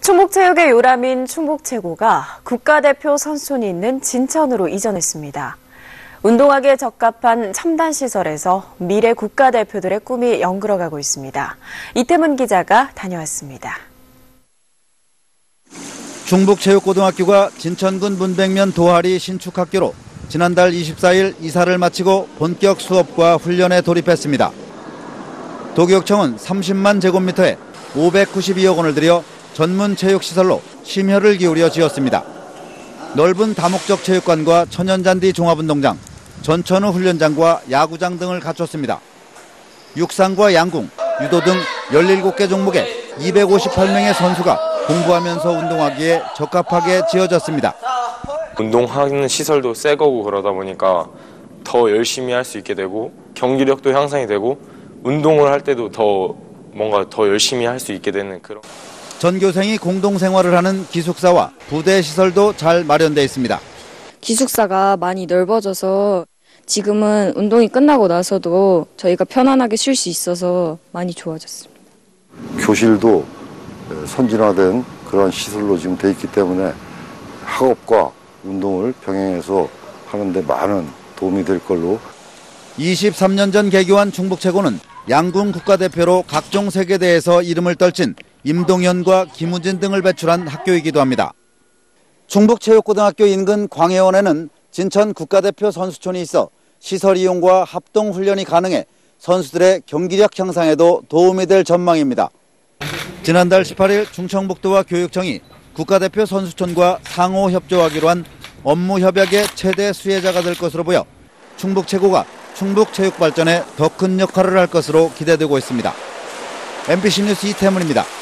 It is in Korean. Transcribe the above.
충북체육의 요람인 충북체고가 국가대표 선수촌이 있는 진천으로 이전했습니다. 운동하기에 적합한 첨단 시설에서 미래 국가대표들의 꿈이 연그러가고 있습니다. 이태문 기자가 다녀왔습니다. 충북체육고등학교가 진천군 문백면 도하리 신축학교로 지난달 24일 이사를 마치고 본격 수업과 훈련에 돌입했습니다. 도교육청은 30만 제곱미터에 592억 원을 들여 전문 체육시설로 심혈을 기울여 지었습니다. 넓은 다목적 체육관과 천연잔디 종합운동장, 전천후 훈련장과 야구장 등을 갖췄습니다. 육상과 양궁, 유도 등 17개 종목에 258명의 선수가 공부하면서 운동하기에 적합하게 지어졌습니다. 운동하는 시설도 새 거고 그러다 보니까 더 열심히 할 수 있게 되고 경기력도 향상이 되고 운동을 할 때도 더 뭔가 더 열심히 할 수 있게 되는 그런 전교생이 공동생활을 하는 기숙사와 부대 시설도 잘 마련돼 있습니다. 기숙사가 많이 넓어져서 지금은 운동이 끝나고 나서도 저희가 편안하게 쉴 수 있어서 많이 좋아졌습니다. 교실도 선진화된 그런 시설로 지금 돼 있기 때문에 학업과 운동을 병행해서 하는데 많은 도움이 될 걸로 23년 전 개교한 충북체고는 양궁 국가대표로 각종 세계대회에서 이름을 떨친 임동현과 김우진 등을 배출한 학교이기도 합니다. 충북체육고등학교 인근 광해원에는 진천 국가대표 선수촌이 있어 시설 이용과 합동 훈련이 가능해 선수들의 경기력 향상에도 도움이 될 전망입니다. 지난달 18일 충청북도와 교육청이 국가대표 선수촌과 상호 협조하기로 한 업무 협약의 최대 수혜자가 될 것으로 보여 충북 최고가 충북 체육 발전에 더 큰 역할을 할 것으로 기대되고 있습니다. MBC 뉴스 이태문입니다.